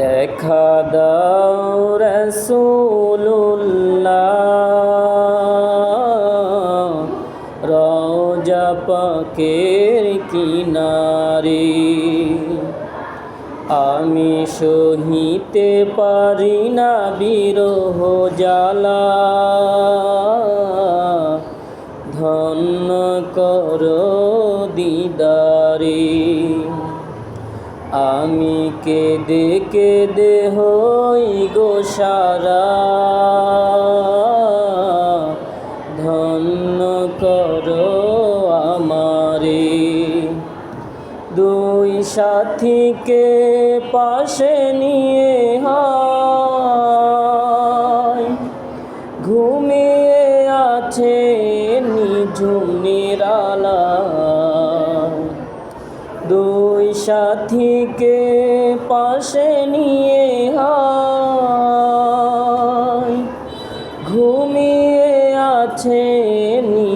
দেখা দাও রসুল্লাহ রওজা পাকের কিনারে আমি সহিতে পারি না বিরহ জ্বালা। ধন্য কর দিদারে। আমি কেঁদে কেঁদে হই গো সারা। ধন্য কর আমারে। দুই সাথীকে পাশে নিয়ে হয়। ঘুমিয়ে আছে নিঝুম নিরালা সাথীকে পাশে নিয়ে হয় ঘুমিয়ে আছে নিরালা